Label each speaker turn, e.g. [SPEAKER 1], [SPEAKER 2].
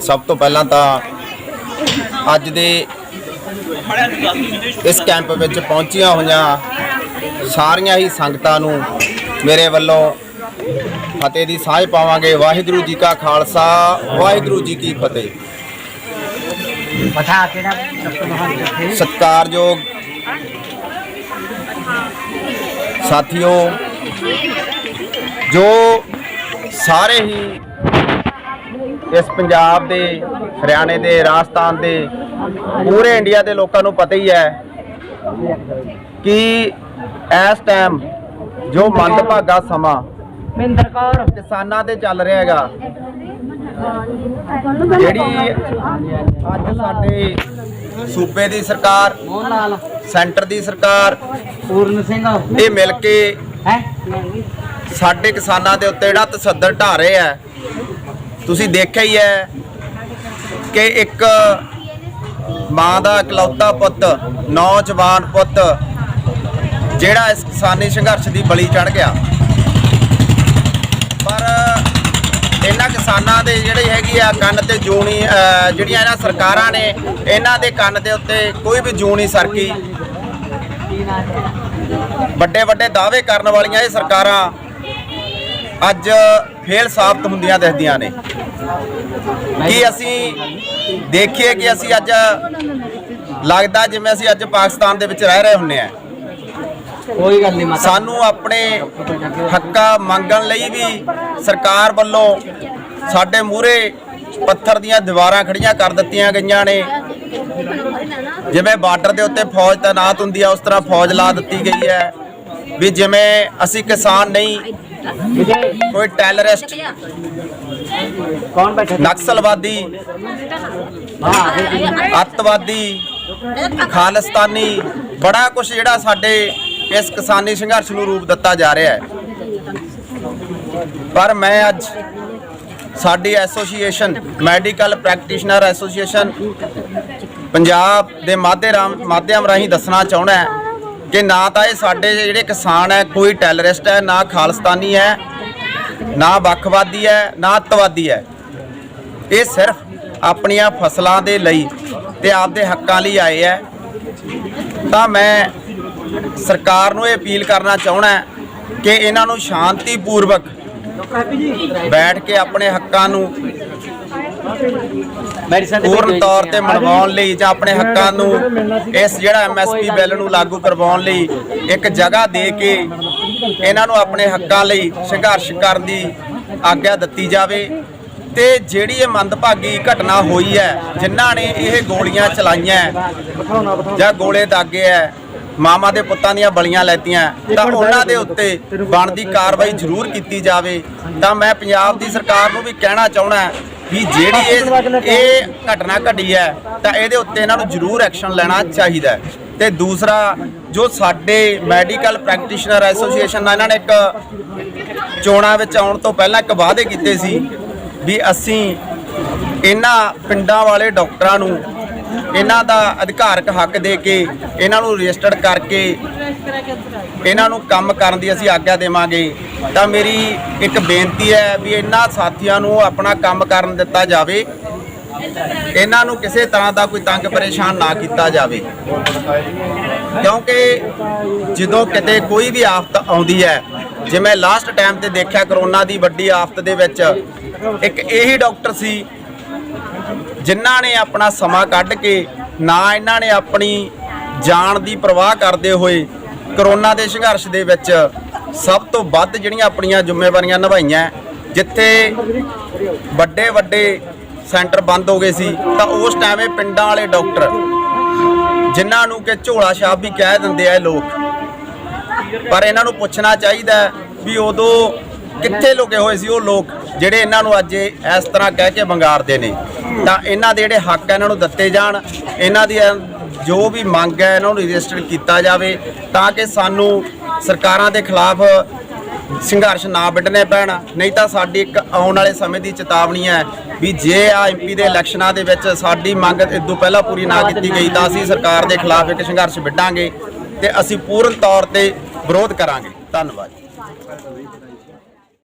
[SPEAKER 1] ਸਭ ਤੋਂ ਪਹਿਲਾਂ ਤਾਂ ਅੱਜ ਦੇ ਇਸ ਕੈਂਪ ਵਿੱਚ ਪਹੁੰਚੀਆਂ ਹੋਈਆਂ ਸਾਰੀਆਂ ਹੀ ਸੰਗਤਾਂ ਨੂੰ ਮੇਰੇ ਵੱਲੋਂ ਫਤਿਹ ਦੀ ਸਾਂਝ ਪਾਵਾਂਗੇ। ਵਾਹਿਗੁਰੂ ਜੀ ਕਾ ਖਾਲਸਾ, ਵਾਹਿਗੁਰੂ ਜੀ ਕੀ ਫਤਿਹ।
[SPEAKER 2] ਪਤਾ ਕਿਹੜਾ ਮਹਾਨ
[SPEAKER 1] ਸਤਿਕਾਰਯੋਗ ਸਾਥੀਓ ਜੋ ਸਾਰੇ ਹੀ ਇਸ ਪੰਜਾਬ ਦੇ ਹਰਿਆਣੇ ਦੇ ਰਾਜਸਥਾਨ ਦੇ ਪੂਰੇ ਇੰਡੀਆ ਦੇ ਲੋਕਾਂ ਨੂੰ ਪਤਾ ਹੀ ਹੈ ਕਿ ਇਸ ਟਾਈਮ ਜੋ ਮੰਦਭਾਗਾ ਸਮਾਂ
[SPEAKER 2] ਮਹਿੰਦਰ ਕੌਰ।
[SPEAKER 1] ਕਿਸਾਨਾਂ ਤੇ ਚੱਲ ਰਿਹਾ ਹੈਗਾ ਜਿਹੜੀ ਅੱਜ ਸਾਡੇ ਸੂਬੇ ਦੀ ਸਰਕਾਰ ਸੈਂਟਰ ਦੀ ਸਰਕਾਰ
[SPEAKER 2] ਪੂਰਨ ਸਿੰਘ।
[SPEAKER 1] ਇਹ ਮਿਲ ਕੇ ਸਾਡੇ ਕਿਸਾਨਾਂ ਦੇ ਉੱਤੇ ਜਿਹੜਾ ਤਸੱਦਦ ਢਾ ਰਹੇ ਹੈ ਤੁਸੀਂ ਦੇਖਿਆ ਹੀ ਹੈ ਕਿ ਇੱਕ ਮਾਂ ਦਾ ਇਕਲੌਤਾ ਪੁੱਤ ਨੌਜਵਾਨ ਪੁੱਤ ਜਿਹੜਾ ਇਸ ਕਿਸਾਨੀ ਸੰਘਰਸ਼ ਦੀ ਬਲੀ ਚੜ ਗਿਆ ਪਰ ਇਹਨਾਂ ਕਿਸਾਨਾਂ ਦੇ ਜਿਹੜੇ ਹੈਗੀ ਆ ਕੰਨ ਤੇ ਜੂਣੀ ਜਿਹੜੀਆਂ ਇਹਨਾਂ ਸਰਕਾਰਾਂ ਨੇ, ਇਹਨਾਂ ਦੇ ਕੰਨ ਦੇ ਉੱਤੇ ਕੋਈ ਵੀ ਜੂੰ ਸਰਕੀ। ਵੱਡੇ ਵੱਡੇ ਦਾਅਵੇ ਕਰਨ ਵਾਲੀਆਂ ਇਹ ਸਰਕਾਰਾਂ ਅੱਜ ਫੇਲ ਸਾਬਤ ਹੁੰਦੀਆਂ ਦਿਖਦੀਆਂ ਨੇ। ਕੀ ਅਸੀਂ ਦੇਖੀਏ ਕਿ ਅਸੀਂ ਅੱਜ ਲੱਗਦਾ ਜਿਵੇਂ ਅਸੀਂ ਅੱਜ ਪਾਕਿਸਤਾਨ ਦੇ ਵਿੱਚ ਰਹਿ ਰਹੇ ਹੁੰਨੇ ਆ।
[SPEAKER 2] ਕੋਈ ਗੱਲ ਨਹੀਂ ਮਾਤਾ।
[SPEAKER 1] ਸਾਨੂੰ ਆਪਣੇ ਹੱਕਾਂ ਮੰਗਣ ਲਈ ਵੀ ਸਰਕਾਰ ਵੱਲੋਂ ਸਾਡੇ ਮੂਹਰੇ ਪੱਥਰ ਦੀਆਂ ਦੀਵਾਰਾਂ ਖੜੀਆਂ ਕਰ ਦਿੱਤੀਆਂ ਗਈਆਂ ਨੇ। ਜਿਵੇਂ ਬਾਰਡਰ ਦੇ ਉੱਤੇ ਫੌਜ ਤਾਇਨਾਤ ਹੁੰਦੀ ਆ ਉਸ ਤਰ੍ਹਾਂ ਫੌਜ ਲਾ ਦਿੱਤੀ ਗਈ ਹੈ। ਵੀ ਜਿਵੇਂ ਅਸੀਂ ਕਿਸਾਨ ਨਹੀਂ ਕੋਈ ਟੈਰਰਿਸਟ
[SPEAKER 2] ਕੌਣ ਬੈਠਾ?
[SPEAKER 1] ਨਕਸਲਵਾਦੀ ਅੱਤਵਾਦੀ ਖਾਲਿਸਤਾਨੀ ਬੜਾ ਕੁਝ ਜਿਹੜਾ ਸਾਡੇ ਇਸ ਕਿਸਾਨੀ ਸੰਘਰਸ਼ ਨੂੰ ਰੂਪ ਦਿੱਤਾ ਜਾ ਰਿਹਾ ਹੈ। ਪਰ ਮੈਂ ਅੱਜ ਸਾਡੀ association, medical practitioner association Punjab ਦੇ ਮਾਧਿਅਮ ਮਾਧਿਅਮ ਰਾਹੀਂ ਦੱਸਣਾ ਚਾਹੁੰਦਾ ਹੈ ਕਿ ਨਾ ਤਾਂ ਇਹ ਸਾਡੇ ਜਿਹੜੇ ਕਿਸਾਨ ਹੈ, ਕੋਈ ਟੈਲਰਿਸਟ ਹੈ, ਨਾ ਖਾਲਿਸਤਾਨੀ ਹੈ, ਨਾ ਵੱਖਵਾਦੀ ਹੈ, ਨਾ ਅੱਤਵਾਦੀ ਹੈ। ਇਹ ਸਿਰਫ ਆਪਣੀਆਂ ਫਸਲਾਂ ਦੇ ਲਈ ਤੇ ਆਪਦੇ ਹੱਕਾਂ ਲਈ ਆਏ ਹੈ। ਤਾਂ ਮੈਂ ਸਰਕਾਰ ਨੂੰ ਇਹ ਅਪੀਲ ਕਰਨਾ ਚਾਹਣਾ ਕਿ ਇਹਨਾਂ ਨੂੰ ਸ਼ਾਂਤੀਪੂਰਵਕ ਬੈਠ ਕੇ ਆਪਣੇ ਹੱਕਾਂ ਨੂੰ ਪੂਰਨ ਤੌਰ ਤੇ ਮਨਵਾਉਣ ਲਈ ਜਾਂ ਆਪਣੇ ਹੱਕਾਂ ਨੂੰ ਇਸ ਜਿਹੜਾ ਐਮਐਸਪੀ ਬਿੱਲ ਨੂੰ ਲਾਗੂ ਕਰਵਾਉਣ ਲਈ ਇੱਕ ਜਗ੍ਹਾ ਦੇ ਕੇ ਇਹਨਾਂ ਨੂੰ ਆਪਣੇ ਹੱਕਾਂ ਲਈ ਸੰਘਰਸ਼ ਕਰਨ ਦੀ ਆਗਿਆ ਦਿੱਤੀ ਜਾਵੇ ਤੇ ਜਿਹੜੀ ਇਹ ਮੰਦਭਾਗੀ ਘਟਨਾ ਹੋਈ ਹੈ, ਜਿਨ੍ਹਾਂ ਨੇ ਇਹ ਗੋਲੀਆਂ ਚਲਾਈਆਂ ਜਾਂ ਗੋਲੇ ਦਾਗੇ ਹੈ ਮਾਮਾ ਦੇ ਪੁੱਤਾਂ ਦੀਆਂ ਬਲੀਆਂ ਲੈਤੀਆਂ। ਤਾਂ ਉਹਨਾਂ ਦੇ ਉੱਤੇ ਬਣਦੀ ਕਾਰਵਾਈ ਜ਼ਰੂਰ ਕੀਤੀ ਜਾਵੇ। ਤਾਂ ਮੈਂ ਪੰਜਾਬ ਦੀ ਸਰਕਾਰ ਨੂੰ ਵੀ ਕਹਿਣਾ ਚਾਹਣਾ ਵੀ ਜਿਹੜੀ ਇਹ ਇਹ ਘਟਨਾ ਘਟੀ ਹੈ ਤਾਂ ਇਹਦੇ ਉੱਤੇ ਇਹਨਾਂ ਨੂੰ ਜ਼ਰੂਰ ਐਕਸ਼ਨ ਲੈਣਾ ਚਾਹੀਦਾ। ਤੇ ਦੂਸਰਾ ਜੋ ਸਾਡੇ ਮੈਡੀਕਲ ਪ੍ਰੈਕਟੀਸ਼ਨਰ ਐਸੋਸੀਏਸ਼ਨ ਨਾਲ ਇਹਨਾਂ ਨੇ ਇੱਕ ਚੋਣਾਂ ਵਿੱਚ ਆਉਣ ਤੋਂ ਪਹਿਲਾਂ ਇੱਕ ਵਾਅਦੇ ਕੀਤੇ ਸੀ ਵੀ ਅਸੀਂ ਇਹਨਾਂ ਪਿੰਡਾਂ ਵਾਲੇ ਡਾਕਟਰਾਂ ਨੂੰ ਇਹਨਾਂ ਦਾ ਅਧਿਕਾਰਕ ਹੱਕ ਦੇ ਕੇ ਇਹਨਾਂ ਨੂੰ ਰਜਿਸਟਰਡ ਕਰਕੇ ਇਹਨਾਂ ਨੂੰ ਕੰਮ ਕਰਨ ਦੀ ਅਸੀਂ ਆਗਿਆ ਦੇਵਾਂਗੇ। ਤਾਂ ਮੇਰੀ ਇੱਕ ਬੇਨਤੀ ਹੈ ਵੀ ਇਹਨਾਂ ਸਾਥੀਆਂ ਨੂੰ ਆਪਣਾ ਕੰਮ ਕਰਨ ਦਿੱਤਾ ਜਾਵੇ। ਇਹਨਾਂ ਨੂੰ ਕਿਸੇ ਤਰ੍ਹਾਂ ਦਾ ਕੋਈ ਤੰਗ ਪਰੇਸ਼ਾਨ ਨਾ ਕੀਤਾ ਜਾਵੇ। ਕਿਉਂਕਿ ਜਦੋਂ ਕਿਤੇ ਕੋਈ ਵੀ ਆਫਤ ਆਉਂਦੀ ਹੈ ਜਿਵੇਂ ਲਾਸਟ ਟਾਈਮ ਤੇ ਦੇਖਿਆ ਕਰੋਨਾ ਦੀ ਵੱਡੀ ਆਫਤ ਦੇ ਵਿੱਚ, ਇੱਕ ਇਹੀ ਡਾਕਟਰ ਸੀ ਜਿਨ੍ਹਾਂ ਨੇ ਆਪਣਾ ਸਮਾਂ ਕੱਢ ਕੇ ਨਾ ਇਹਨਾਂ ਨੇ ਆਪਣੀ ਜਾਨ ਦੀ ਪਰਵਾਹ ਕਰਦੇ ਹੋਏ ਕਰੋਨਾ ਦੇ ਸੰਘਰਸ਼ ਦੇ ਵਿੱਚ ਸਭ ਤੋਂ ਵੱਧ ਜਿਹੜੀਆਂ ਆਪਣੀਆਂ ਜ਼ਿੰਮੇਵਾਰੀਆਂ ਨਿਭਾਈਆਂ, ਜਿੱਥੇ ਵੱਡੇ ਵੱਡੇ ਸੈਂਟਰ ਬੰਦ ਹੋ ਗਏ ਸੀ, ਤਾਂ ਉਸ ਟਾਈਮ ਇਹ ਪਿੰਡਾਂ ਵਾਲੇ ਡਾਕਟਰ, ਜਿਨ੍ਹਾਂ ਨੂੰ ਕਿ ਝੋਲਾ ਛਾਪ ਵੀ ਕਹਿ ਦਿੰਦੇ ਆ ਲੋਕ, ਪਰ ਇਹਨਾਂ ਨੂੰ ਪੁੱਛਣਾ ਚਾਹੀਦਾ ਵੀ ਉਦੋਂ ਕਿੱਥੇ ਲੁਕੇ ਹੋਏ ਸੀ ਉਹ ਲੋਕ, ਜਿਹੜੇ ਇਹਨਾਂ ਨੂੰ ਅੱਜ ਇਸ ਤਰ੍ਹਾਂ ਕਹਿ ਕੇ ਵੰਗਾਰਦੇ ਨੇ। ਤਾਂ ਇਹਨਾਂ ਦੇ ਜਿਹੜੇ ਹੱਕ ਹੈ ਇਹਨਾਂ ਨੂੰ ਦਿੱਤੇ ਜਾਣ, ਇਹਨਾਂ ਦੀ ਜੋ ਵੀ ਮੰਗ ਹੈ, ਇਹਨਾਂ ਨੂੰ ਰਜਿਸਟਰ ਕੀਤਾ ਜਾਵੇ ਤਾਂ ਕਿ ਸਾਨੂੰ ਸਰਕਾਰਾਂ ਦੇ ਖਿਲਾਫ ਸੰਘਰਸ਼ ਨਾ ਵਿੱਢਣੇ ਪੈਣ। ਨਹੀਂ ਤਾਂ ਸਾਡੀ ਇੱਕ ਆਉਣ ਵਾਲੇ ਸਮੇਂ ਦੀ ਚੇਤਾਵਨੀ ਹੈ ਵੀ ਜੇ ਆ ਐਮਪੀ ਦੇ ਇਲੈਕਸ਼ਨਾਂ ਦੇ ਵਿੱਚ ਸਾਡੀ ਮੰਗ ਇਦੋਂ ਪਹਿਲਾਂ ਪੂਰੀ ਨਾ ਕੀਤੀ ਗਈ ਤਾਂ ਅਸੀਂ ਸਰਕਾਰ ਦੇ ਖਿਲਾਫ ਇੱਕ ਸੰਘਰਸ਼ ਵਿੱਢਾਂਗੇ ਤੇ ਅਸੀਂ ਪੂਰਨ ਤੌਰ ਤੇ ਵਿਰੋਧ ਕਰਾਂਗੇ। ਧੰਨਵਾਦ।